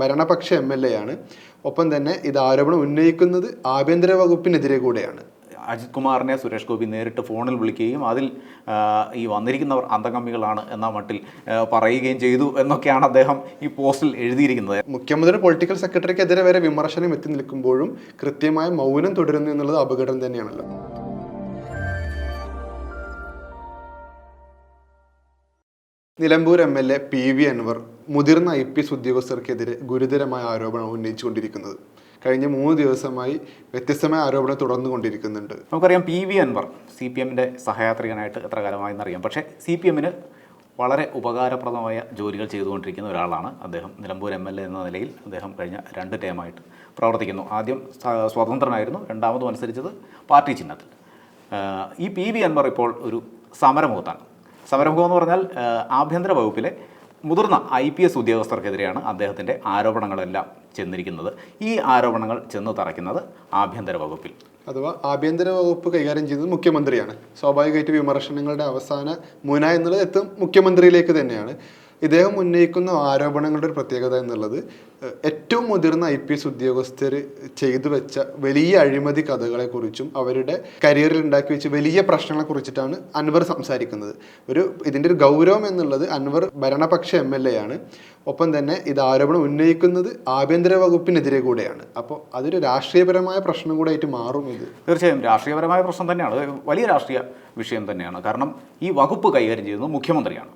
ഭരണപക്ഷ M L A ആണ്. ഒപ്പം തന്നെ ഇത് ആരോപണം ഉന്നയിക്കുന്നത് ആഭ്യന്തര വകുപ്പിനെതിരെ കൂടെയാണ്. അജിത് കുമാറിനെ സുരേഷ് ഗോപി നേരിട്ട് ഫോണിൽ വിളിക്കുകയും അതിൽ ഈ വന്നിരിക്കുന്നവർ അന്തകമ്മികളാണ് എന്ന മട്ടിൽ പറയുകയും ചെയ്തു എന്നൊക്കെയാണ് അദ്ദേഹം ഈ പോസ്റ്റിൽ എഴുതിയിരിക്കുന്നത്. മുഖ്യമന്ത്രി പൊളിറ്റിക്കൽ സെക്രട്ടറിക്കെതിരെ വരെ വിമർശനം എത്തി നിൽക്കുമ്പോഴും കൃത്യമായ മൗനം തുടരുന്നു എന്നുള്ളത് അപകടം തന്നെയാണല്ലോ. Nilambur M L A P V Anvar മുതിർന്ന ഐ പി എസ് ഉദ്യോഗസ്ഥർക്കെതിരെ ഗുരുതരമായ ആരോപണം ഉന്നയിച്ചുകൊണ്ടിരിക്കുന്നത്. കഴിഞ്ഞ മൂന്ന് ദിവസമായി വ്യത്യസ്തമായ ആരോപണം തുടർന്നുകൊണ്ടിരിക്കുന്നുണ്ട്. നമുക്കറിയാം P V Anvar C P എമ്മിന്റെ സഹയാത്രികനായിട്ട് എത്ര കാലമായെന്ന് അറിയാം. പക്ഷേ സി പി എമ്മിന് വളരെ ഉപകാരപ്രദമായ ജോലികൾ ചെയ്തുകൊണ്ടിരിക്കുന്ന ഒരാളാണ് അദ്ദേഹം. നിലമ്പൂർ എം എൽ എ എന്ന നിലയിൽ അദ്ദേഹം കഴിഞ്ഞ രണ്ട് ടേമായിട്ട് പ്രവർത്തിക്കുന്നു. ആദ്യം സ്വതന്ത്രനായിരുന്നു. രണ്ടാമതും അനുസരിച്ചത് പാർട്ടി ചിഹ്നത്തിൽ. ഈ പി വി അൻവർ ഇപ്പോൾ ഒരു സമരമുഖത്താണ്. സമരമുഖം എന്ന് പറഞ്ഞാൽ ആഭ്യന്തര വകുപ്പിലെ മുതിർന്ന ഐ പി എസ് ഉദ്യോഗസ്ഥർക്കെതിരെയാണ് അദ്ദേഹത്തിന്റെ ആരോപണങ്ങളെല്ലാം ചെന്നിരിക്കുന്നത്. ഈ ആരോപണങ്ങൾ ചെന്ന് തറയ്ക്കുന്നത് ആഭ്യന്തര വകുപ്പിൽ. അഥവാ ആഭ്യന്തര വകുപ്പ് കൈകാര്യം ചെയ്യുന്നത് മുഖ്യമന്ത്രിയാണ്. സ്വാഭാവികമായിട്ട് വിമർശനങ്ങളുടെ അവസാന മുന എന്നുള്ളത് എത്തും മുഖ്യമന്ത്രിയിലേക്ക് തന്നെയാണ്. ഇദ്ദേഹം ഉന്നയിക്കുന്ന ആരോപണങ്ങളുടെ ഒരു പ്രത്യേകത എന്നുള്ളത് ഏറ്റവും മുതിർന്ന ഐ പി എസ് ഉദ്യോഗസ്ഥർ ചെയ്തു വെച്ച വലിയ അഴിമതി കഥകളെക്കുറിച്ചും അവരുടെ കരിയറിൽ ഉണ്ടാക്കി വെച്ച വലിയ പ്രശ്നങ്ങളെ കുറിച്ചിട്ടാണ് അൻവർ സംസാരിക്കുന്നത്. ഒരു ഇതിന്റെ ഒരു ഗൗരവം എന്നുള്ളത് അൻവർ ഭരണപക്ഷ എം എൽ എ ആണ്. ഒപ്പം തന്നെ ഇത് ആരോപണം ഉന്നയിക്കുന്നത് ആഭ്യന്തര വകുപ്പിനെതിരെ കൂടെയാണ്. അപ്പോൾ അതൊരു രാഷ്ട്രീയപരമായ പ്രശ്നം കൂടെ ആയിട്ട് മാറും ഇത്. തീർച്ചയായും രാഷ്ട്രീയപരമായ പ്രശ്നം തന്നെയാണ്. വലിയ രാഷ്ട്രീയ വിഷയം തന്നെയാണ്. കാരണം ഈ വകുപ്പ് കൈകാര്യം ചെയ്യുന്നത് മുഖ്യമന്ത്രിയാണ്.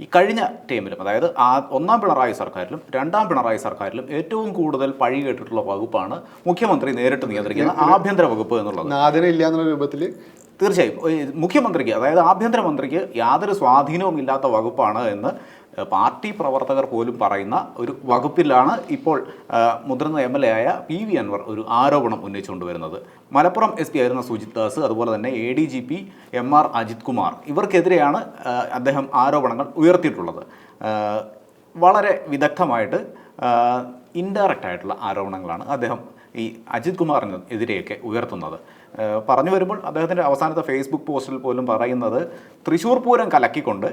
ഈ കഴിഞ്ഞ ടൈമിലും അതായത് ആ ഒന്നാം പിണറായി സർക്കാരിലും രണ്ടാം പിണറായി സർക്കാരിലും ഏറ്റവും കൂടുതൽ പഴി കേട്ടിട്ടുള്ള വകുപ്പാണ് മുഖ്യമന്ത്രി നേരിട്ട് നിയന്ത്രിക്കുന്ന ആഭ്യന്തര വകുപ്പ് എന്നുള്ളത്. ഇല്ല എന്നുള്ള രൂപത്തിൽ തീർച്ചയായും. മുഖ്യമന്ത്രിക്ക് അതായത് ആഭ്യന്തരമന്ത്രിക്ക് യാതൊരു സ്വാധീനവും ഇല്ലാത്ത വകുപ്പാണ് എന്ന് പാർട്ടി പ്രവർത്തകർ പോലും പറയുന്ന ഒരു വകുപ്പിലാണ് ഇപ്പോൾ മുതിർന്ന എം എൽ എ ആയ പി വി അൻവർ ഒരു ആരോപണം ഉന്നയിച്ചുകൊണ്ടുവരുന്നത് മലപ്പുറം എസ് പി ആയിരുന്ന സുജിത് ദാസ് അതുപോലെ തന്നെ A D G P M R Ajith Kumar ഇവർക്കെതിരെയാണ് അദ്ദേഹം ആരോപണങ്ങൾ ഉയർത്തിയിട്ടുള്ളത്. വളരെ വിദഗ്ധമായിട്ട് ഇൻഡയറക്റ്റ് ആയിട്ടുള്ള ആരോപണങ്ങളാണ് അദ്ദേഹം ഈ അജിത് കുമാറിന് എതിരെയൊക്കെ ഉയർത്തുന്നത്. പറഞ്ഞു വരുമ്പോൾ അദ്ദേഹത്തിന്റെ അവസാനത്തെ ഫേസ്ബുക്ക് പോസ്റ്റിൽ പോലും പറയുന്നത് തൃശ്ശൂർ പൂരം കലക്കിക്കൊണ്ട്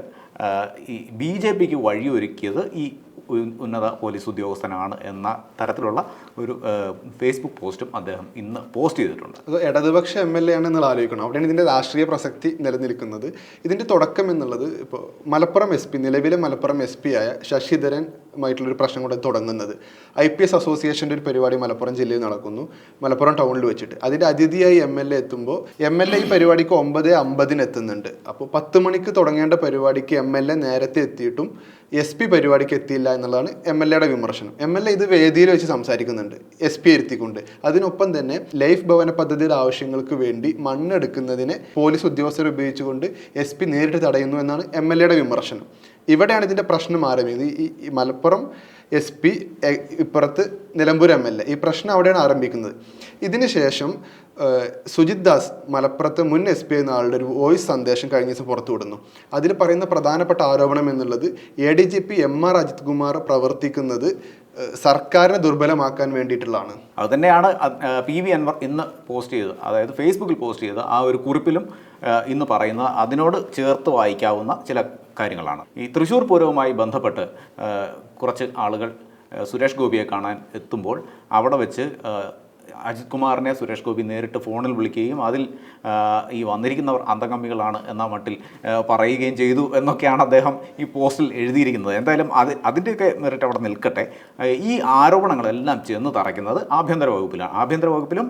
ഈ ബി ജെ പിക്ക് വഴിയൊരുക്കിയത് ഈ ഉന്നത പോലീസ് ഉദ്യോഗസ്ഥനാണ് എന്ന തരത്തിലുള്ള ഒരു ഫേസ്ബുക്ക് പോസ്റ്റും അദ്ദേഹം ഇന്ന് പോസ്റ്റ് ചെയ്തിട്ടുണ്ട്. അത് ഇടതുപക്ഷ എം എൽ എ ആണ് എന്നുള്ള ആലോചിക്കണം. അവിടെയാണ് ഇതിന്റെ രാഷ്ട്രീയ പ്രസക്തി നിലനിൽക്കുന്നത്. ഇതിന്റെ തുടക്കം എന്നുള്ളത് ഇപ്പോൾ മലപ്പുറം എസ് പി നിലവിലെ മലപ്പുറം എസ് പി ആയ ശശിധരനുമായിട്ടുള്ളൊരു പ്രശ്നം കൂടെ തുടങ്ങുന്നത്. ഐ പി എസ് അസോസിയേഷന്റെ ഒരു പരിപാടി മലപ്പുറം ജില്ലയിൽ നടക്കുന്നു. മലപ്പുറം ടൗണിൽ വെച്ചിട്ട്. അതിന്റെ അതിഥിയായി എം എൽ എ എത്തുമ്പോൾ എം എൽ എ ഈ പരിപാടിക്ക് ഒമ്പത് അമ്പതിന് എത്തുന്നുണ്ട്. അപ്പോൾ പത്ത് മണിക്ക് തുടങ്ങേണ്ട പരിപാടിക്ക് എം എൽ എ നേരത്തെ എത്തിയിട്ടും എസ് പി പരിപാടിക്ക് എത്തിയില്ല എന്നുള്ളതാണ് എം എൽ എയുടെ വിമർശനം. എം എൽ എ ഇത് വേദിയിൽ വെച്ച് സംസാരിക്കുന്നുണ്ട്. എസ് പി ഇരുത്തിക്കൊണ്ട്. അതിനൊപ്പം തന്നെ ലൈഫ് ഭവന പദ്ധതിയുടെ ആവശ്യങ്ങൾക്ക് വേണ്ടി മണ്ണെടുക്കുന്നതിനെ പോലീസ് ഉദ്യോഗസ്ഥരെ ഉപയോഗിച്ചുകൊണ്ട് എസ് പി നേരിട്ട് തടയുന്നു എന്നാണ് എം എൽ എയുടെ വിമർശനം. ഇവിടെയാണ് ഇതിന്റെ പ്രശ്നം ആരംഭിക്കുന്നത് ഈ മലപ്പുറം എസ് പി ഇപ്പുറത്ത് നിലമ്പൂർ എം എൽ എ ഈ പ്രശ്നം അവിടെയാണ് ആരംഭിക്കുന്നത്. ഇതിന് ശേഷം ഏഹ്, സുജിത് ദാസ് മലപ്പുറത്ത് മുൻ എസ് പി എന്ന ആളുടെ ഒരു വോയിസ് സന്ദേശം കഴിഞ്ഞ ദിവസം പുറത്തു വിടുന്നു. അതിൽ പറയുന്ന പ്രധാനപ്പെട്ട ആരോപണം എന്നുള്ളത് A D G P M R Ajith Kumar പ്രവർത്തിക്കുന്നത് സർക്കാരിനെ ദുർബലമാക്കാൻ വേണ്ടിയിട്ടുള്ളതാണ്. അത്, തന്നെയാണ് പി വി അൻവർ ഇന്ന് പോസ്റ്റ് ചെയ്തത്. അതായത് ഫേസ്ബുക്കിൽ പോസ്റ്റ് ചെയ്ത ആ ഒരു കുറിപ്പിലും ഇന്ന് പറയുന്ന അതിനോട് ചേർത്ത് വായിക്കാവുന്ന ചില കാര്യങ്ങളാണ്. ഈ തൃശ്ശൂർ പൂരവുമായി ബന്ധപ്പെട്ട് കുറച്ച് ആളുകൾ സുരേഷ് ഗോപിയെ കാണാൻ എത്തുമ്പോൾ അവിടെ വെച്ച് അജിത് കുമാറിനെ സുരേഷ് ഗോപി നേരിട്ട് ഫോണിൽ വിളിക്കുകയും അതിൽ ഈ വന്നിരിക്കുന്നവർ അന്തകമ്പികളാണ് എന്ന മട്ടിൽ പറയുകയും ചെയ്തു എന്നൊക്കെയാണ് അദ്ദേഹം ഈ പോസ്റ്റിൽ എഴുതിയിരിക്കുന്നത്. എന്തായാലും അത് അതിന്റെയൊക്കെ മെറിറ്റ് അവിടെ നിൽക്കട്ടെ. ഈ ആരോപണങ്ങളെല്ലാം ചെന്ന് തറയ്ക്കുന്നത് ആഭ്യന്തര വകുപ്പിലാണ്. ആഭ്യന്തര വകുപ്പിലും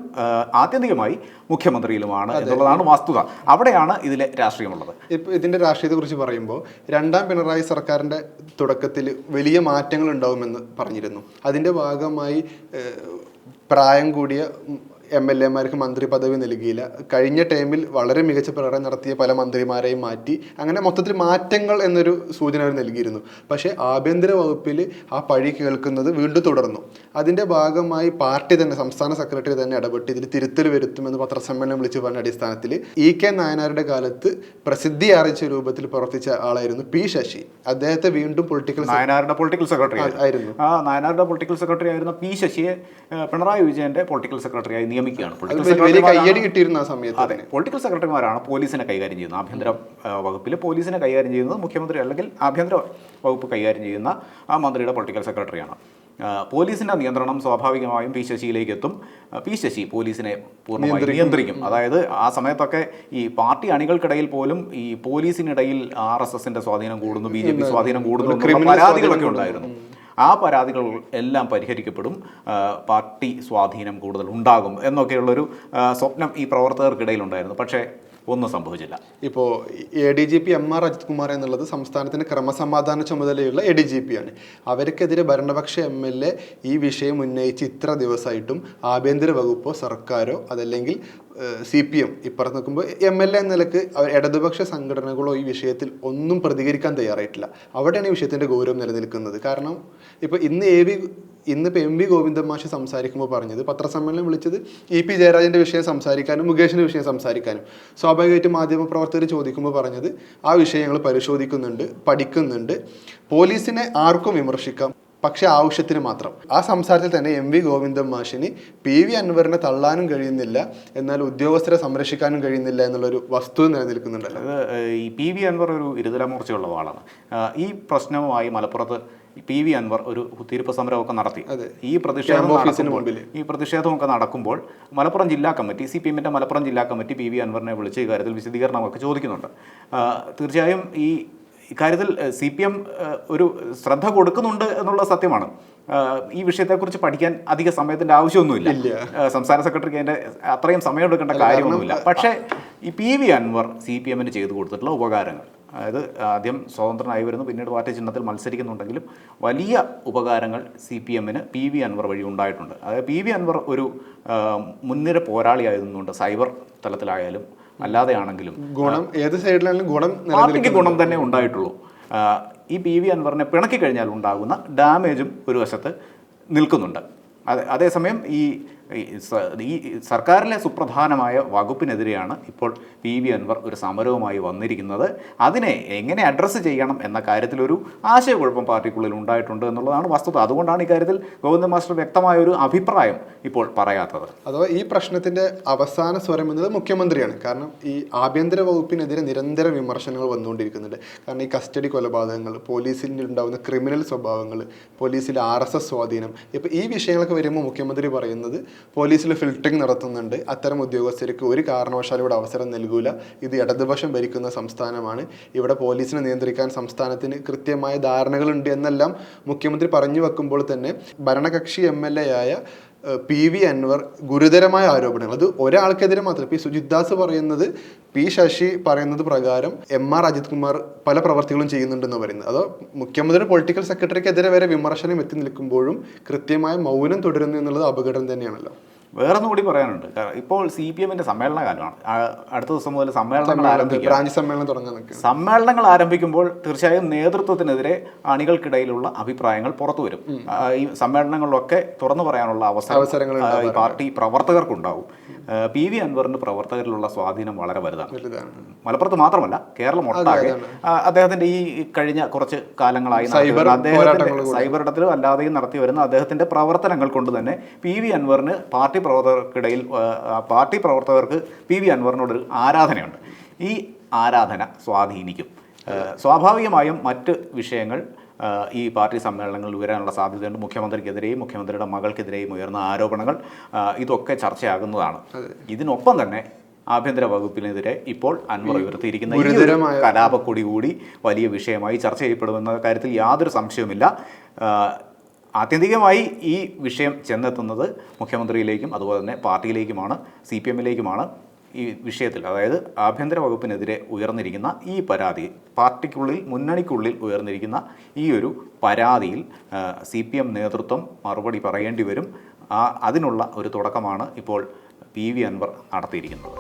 ആത്യന്തികമായി മുഖ്യമന്ത്രിയിലുമാണ് എന്നുള്ളതാണ് വസ്തുത. അവിടെയാണ് ഇതിലെ രാഷ്ട്രീയമുള്ളത്. ഇപ്പോൾ ഇതിന്റെ രാഷ്ട്രീയത്തെക്കുറിച്ച് പറയുമ്പോൾ രണ്ടാം പിണറായി സർക്കാരിന്റെ തുടക്കത്തിൽ വലിയ മാറ്റങ്ങൾ ഉണ്ടാവുമെന്ന് പറഞ്ഞിരുന്നു. അതിന്റെ ഭാഗമായി പ്രായം കൂടിയ എം എൽ എമാർക്ക് മന്ത്രി പദവി നൽകിയില്ല. കഴിഞ്ഞ ടൈമിൽ വളരെ മികച്ച പ്രകടനം നടത്തിയ പല മന്ത്രിമാരെയും മാറ്റി. അങ്ങനെ മൊത്തത്തിൽ മാറ്റങ്ങൾ എന്നൊരു സൂചന അവർ നൽകിയിരുന്നു. പക്ഷേ ആഭ്യന്തര വകുപ്പിൽ ആ പഴി കേൾക്കുന്നത് വീണ്ടും തുടർന്നു. അതിന്റെ ഭാഗമായി പാർട്ടി തന്നെ സംസ്ഥാന സെക്രട്ടറി തന്നെ ഇടപെട്ട് ഇതിൽ തിരുത്തൽ വരുത്തുമെന്ന് പത്രസമ്മേളനം വിളിച്ചു പറഞ്ഞ അടിസ്ഥാനത്തിൽ ഇ കെ നായനാരുടെ കാലത്ത് പ്രസിദ്ധി ആർജിച്ച രൂപത്തിൽ പ്രവർത്തിച്ച ആളായിരുന്നു പി ശശി. അദ്ദേഹത്തെ വീണ്ടും പൊളിറ്റിക്കൽ നായനാരുടെ പൊളിറ്റിക്കൽ സെക്രട്ടറി ആയിരുന്നു. ആ നായനാരുടെ പൊളിറ്റിക്കൽ സെക്രട്ടറി ആയിരുന്ന പി ശശിയെ പിണറായി വിജയന്റെ പൊളിറ്റിക്കൽ സെക്രട്ടറിയായി നിയമിക്കുകയാണ്. പൊളിറ്റിക്കൽ സെക്രട്ടറിമാരാണ് പോലീസിനെ കൈകാര്യം ചെയ്യുന്നത്. ആഭ്യന്തര വകുപ്പിൽ പോലീസിനെ കൈകാര്യം ചെയ്യുന്നത് മുഖ്യമന്ത്രി അല്ലെങ്കിൽ ആഭ്യന്തര വകുപ്പ് കൈകാര്യം ചെയ്യുന്ന ആ മന്ത്രിയുടെ പൊളിറ്റിക്കൽ സെക്രട്ടറിയാണ് പോലീസിന്റെ പോലീസിന്റെ നിയന്ത്രണം സ്വാഭാവികമായും പി ശശിയിലേക്ക് എത്തും പി ശശി പോലീസിനെ പൂർണമായി നിയന്ത്രിക്കും. അതായത് ആ സമയത്തൊക്കെ ഈ പാർട്ടി അണികൾക്കിടയിൽ പോലും ഈ പോലീസിനിടയിൽ ആർ എസ് എസിന്റെ സ്വാധീനം കൂടുന്നു ബി ജെ പി സ്വാധീനം കൂടുന്നു പരാതികളൊക്കെ ഉണ്ടായിരുന്നു. ആ പരാതികൾ എല്ലാം പരിഹരിക്കപ്പെടും പാർട്ടി സ്വാധീനം കൂടുതൽ ഉണ്ടാകും എന്നൊക്കെയുള്ളൊരു സ്വപ്നം ഈ പ്രവർത്തകർക്കിടയിൽ ഉണ്ടായിരുന്നു പക്ഷേ ഒന്നും സംഭവിച്ചില്ല. ഇപ്പോൾ A D G P M R Ajith Kumar എന്നുള്ളത് സംസ്ഥാനത്തിന്റെ ക്രമസമാധാന ചുമതലയുള്ള എ ഡി ജി പി ആണ്. അവർക്കെതിരെ ഭരണപക്ഷ എം എൽ എ ഈ വിഷയം ഉന്നയിച്ച് ഇത്ര ദിവസമായിട്ടും ആഭ്യന്തര വകുപ്പോ സർക്കാരോ അതല്ലെങ്കിൽ സി പി എം ഇപ്പുറത്ത് നിൽക്കുമ്പോൾ എം എൽ എ എന്ന നിലയ്ക്ക് ഇടതുപക്ഷ സംഘടനകളോ ഈ വിഷയത്തിൽ ഒന്നും പ്രതികരിക്കാൻ തയ്യാറായിട്ടില്ല. അവിടെയാണ് ഈ വിഷയത്തിന്റെ ഗൗരവം നിലനിൽക്കുന്നത്. കാരണം ഇപ്പോൾ ഇന്ന് എ വി ഇന്നിപ്പോൾ എം വി ഗോവിന്ദൻ മാഷ് സംസാരിക്കുമ്പോൾ പറഞ്ഞത് പത്രസമ്മേളനം വിളിച്ചത് ഇ പി ജയരാജന്റെ വിഷയം സംസാരിക്കാനും മുകേഷിന്റെ വിഷയം സംസാരിക്കാനും. സ്വാഭാവികമായിട്ടും മാധ്യമപ്രവർത്തകർ ചോദിക്കുമ്പോൾ പറഞ്ഞത് ആ വിഷയങ്ങൾ പരിശോധിക്കുന്നുണ്ട് പഠിക്കുന്നുണ്ട്. പോലീസിനെ ആർക്കും വിമർശിക്കാം. പക്ഷെ ആവശ്യത്തിന് മാത്രം. ആ സംസാരത്തിൽ തന്നെ എം വി ഗോവിന്ദൻ മാഷിന് പി വി അൻവറിനെ തള്ളാനും കഴിയുന്നില്ല എന്നാൽ ഉദ്യോഗസ്ഥരെ സംരക്ഷിക്കാനും കഴിയുന്നില്ല എന്നുള്ളൊരു വസ്തുത നിലനിൽക്കുന്നുണ്ടല്ലോ. അത് ഈ പി വി അൻവർ ഒരു ഇരുതലമൂർച്ചയുള്ള ആളാണ്. ഈ പ്രശ്നവുമായി മലപ്പുറത്ത് പി വി അൻവർ ഒരു തീരുപ്പ് സമരമൊക്കെ നടത്തി. ഈ പ്രതിഷേധം ഈ പ്രതിഷേധമൊക്കെ നടക്കുമ്പോൾ മലപ്പുറം ജില്ലാ കമ്മിറ്റി സി പി എമ്മിന്റെ മലപ്പുറം ജില്ലാ കമ്മിറ്റി പി വി അൻവറിനെ വിളിച്ച് ഇക്കാര്യത്തിൽ വിശദീകരണമൊക്കെ ചോദിക്കുന്നുണ്ട്. തീർച്ചയായും ഈ ഇക്കാര്യത്തിൽ സി പി എം ഒരു ശ്രദ്ധ കൊടുക്കുന്നുണ്ട് എന്നുള്ള സത്യമാണ്. ഈ വിഷയത്തെക്കുറിച്ച് പഠിക്കാൻ അധിക സമയത്തിന്റെ ആവശ്യമൊന്നുമില്ല. സംസ്ഥാന സെക്രട്ടറിക്ക് അതിന്റെ അത്രയും സമയം എടുക്കേണ്ട കാര്യമൊന്നുമില്ല. പക്ഷേ ഈ P V Anvar C P എമ്മിന് ചെയ്തു കൊടുത്തിട്ടുള്ള ഉപകാരങ്ങൾ അതായത് ആദ്യം സ്വതന്ത്രനായി വരുന്നു പിന്നീട് പാർട്ടി ചിഹ്നത്തിൽ മത്സരിക്കുന്നുണ്ടെങ്കിലും വലിയ ഉപകാരങ്ങൾ സി പി എമ്മിന് പി വി അൻവർ വഴി ഉണ്ടായിട്ടുണ്ട്. അതായത് പി വി അൻവർ ഒരു മുൻനിര പോരാളിയായതുകൊണ്ട് സൈബർ തലത്തിലായാലും അല്ലാതെയാണെങ്കിലും ഗുണം ഏത് സൈഡിലാണെങ്കിലും ഗുണം പാർട്ടിക്ക് ഗുണം തന്നെ ഉണ്ടായിട്ടുള്ളൂ. ഈ പി വി അൻവറിനെ പിണക്കി കഴിഞ്ഞാൽ ഉണ്ടാകുന്ന ഡാമേജും ഒരു വശത്ത് നിൽക്കുന്നുണ്ട്. അതെ അതേസമയം ഈ ഈ സർക്കാരിലെ സുപ്രധാനമായ വകുപ്പിനെതിരെയാണ് ഇപ്പോൾ പി വി അൻവർ ഒരു സമരവുമായി വന്നിരിക്കുന്നത്. അതിനെ എങ്ങനെ അഡ്രസ്സ് ചെയ്യണം എന്ന കാര്യത്തിലൊരു ആശയക്കുഴപ്പം പാർട്ടിക്കുള്ളിൽ ഉണ്ടായിട്ടുണ്ട് എന്നുള്ളതാണ് വസ്തുത. അതുകൊണ്ടാണ് ഇക്കാര്യത്തിൽ ഗോവിന്ദ മാസ്റ്റർ വ്യക്തമായ ഒരു അഭിപ്രായം ഇപ്പോൾ പറയാത്തത്. അഥവാ ഈ പ്രശ്നത്തിന്റെ അവസാന സ്വരം എന്നത് മുഖ്യമന്ത്രിയാണ്. കാരണം ഈ ആഭ്യന്തര വകുപ്പിനെതിരെ നിരന്തര വിമർശനങ്ങൾ വന്നുകൊണ്ടിരിക്കുന്നുണ്ട്. കാരണം ഈ കസ്റ്റഡി കൊലപാതകങ്ങൾ പോലീസിൽ ഉണ്ടാകുന്ന ക്രിമിനൽ സ്വഭാവങ്ങൾ പോലീസിലെ ആർ എസ് എസ് സ്വാധീനം ഇപ്പം ഈ വിഷയങ്ങളൊക്കെ വരുമ്പോൾ മുഖ്യമന്ത്രി പറയുന്നത് പോലീസിൽ ഫിൽട്ടറിംഗ് നടത്തുന്നുണ്ട്. അത്തരം ഉദ്യോഗസ്ഥർക്ക് ഒരു കാരണവശാലും ഇവിടെ അവസരം നൽകൂല. ഇത് ഇടതുപക്ഷം ഭരിക്കുന്ന സംസ്ഥാനമാണ്. ഇവിടെ പോലീസിനെ നിയന്ത്രിക്കാൻ സംസ്ഥാനത്തിന് കൃത്യമായ ധാരണകളുണ്ട് എന്നെല്ലാം മുഖ്യമന്ത്രി പറഞ്ഞു വെക്കുമ്പോൾ തന്നെ ഭരണകക്ഷി എം എൽ എ ആയ പി വി അൻവർ ഗുരുതരമായ ആരോപണങ്ങൾ. അത് ഒരാൾക്കെതിരെ മാത്രം. പി സുജിത് ദാസ് പറയുന്നത് പി ശശി പറയുന്നത് പ്രകാരം എം ആർ അജിത് കുമാർ പല പ്രവർത്തികളും ചെയ്യുന്നുണ്ടെന്ന് പറയുന്നത്. അതോ മുഖ്യമന്ത്രിയുടെ പൊളിറ്റിക്കൽ സെക്രട്ടറിക്കെതിരെ വരെ വിമർശനം എത്തി നിൽക്കുമ്പോഴും കൃത്യമായ മൗനം തുടരുന്നു എന്നുള്ളത് അപകടം തന്നെയാണല്ലോ. വേറൊന്നും കൂടി പറയാനുണ്ട്. കാരണം ഇപ്പോൾ സി പി എമ്മിന്റെ സമ്മേളന കാലമാണ്. അടുത്ത ദിവസം മുതൽ സമ്മേളനങ്ങൾ ആരംഭിക്കും സമ്മേളനം തുടങ്ങാൻ സമ്മേളനങ്ങൾ ആരംഭിക്കുമ്പോൾ തീർച്ചയായും നേതൃത്വത്തിനെതിരെ അണികൾക്കിടയിലുള്ള അഭിപ്രായങ്ങൾ പുറത്തു വരും. ഈ സമ്മേളനങ്ങളിലൊക്കെ തുറന്നു പറയാനുള്ള അവസരം അവസരങ്ങൾ പാർട്ടി പ്രവർത്തകർക്കുണ്ടാവും. പി വി അൻവറിന്റെ പ്രവർത്തകരിലുള്ള സ്വാധീനം വളരെ വലുതാണ്. മലപ്പുറത്ത് മാത്രമല്ല കേരളം ഒട്ടാകെ അദ്ദേഹത്തിന്റെ ഈ കഴിഞ്ഞ കുറച്ച് കാലങ്ങളായി സൈബർ ഇടത്തിലും അല്ലാതെയും നടത്തി വരുന്ന അദ്ദേഹത്തിന്റെ പ്രവർത്തനങ്ങൾ കൊണ്ട് തന്നെ പി വി അൻവറിന് പാർട്ടി പ്രവർത്തകർക്കിടയിൽ പാർട്ടി പ്രവർത്തകർക്ക് പി വി അൻവറിനോടൊരു ആരാധനയുണ്ട്. ഈ ആരാധന സ്വാധീനിക്കും. സ്വാഭാവികമായും മറ്റ് വിഷയങ്ങൾ ഈ പാർട്ടി സമ്മേളനങ്ങളിൽ ഉയരാനുള്ള സാധ്യതയുണ്ട്. മുഖ്യമന്ത്രിക്കെതിരെയും മുഖ്യമന്ത്രിയുടെ മകൾക്കെതിരെയും ഉയർന്ന ആരോപണങ്ങൾ ഇതൊക്കെ ചർച്ചയാകുന്നതാണ്. ഇതിനൊപ്പം തന്നെ ആഭ്യന്തര വകുപ്പിനെതിരെ ഇപ്പോൾ അൻവർ ഉയർത്തിയിരിക്കുന്ന ഗുരുതരമായ- കലാപക്കൊടി കൂടി വലിയ വിഷയമായി ചർച്ച ചെയ്യപ്പെടുമെന്ന കാര്യത്തിൽ യാതൊരു സംശയവുമില്ല. ആത്യന്തികമായി ഈ വിഷയം ചെന്നെത്തുന്നത് മുഖ്യമന്ത്രിയിലേക്കും അതുപോലെ തന്നെ പാർട്ടിയിലേക്കുമാണ് സി പി എമ്മിലേക്കുമാണ്. ഈ വിഷയത്തിൽ അതായത് ആഭ്യന്തര വകുപ്പിനെതിരെ ഉയർന്നിരിക്കുന്ന ഈ പരാതി പാർട്ടിക്കുള്ളിൽ മുന്നണിക്കുള്ളിൽ ഉയർന്നിരിക്കുന്ന ഈ ഒരു പരാതിയിൽ സി പി എം നേതൃത്വം മറുപടി പറയേണ്ടി വരും. അതിനുള്ള ഒരു തുടക്കമാണ് ഇപ്പോൾ പി വി അൻവർ നടത്തിയിരിക്കുന്നത്.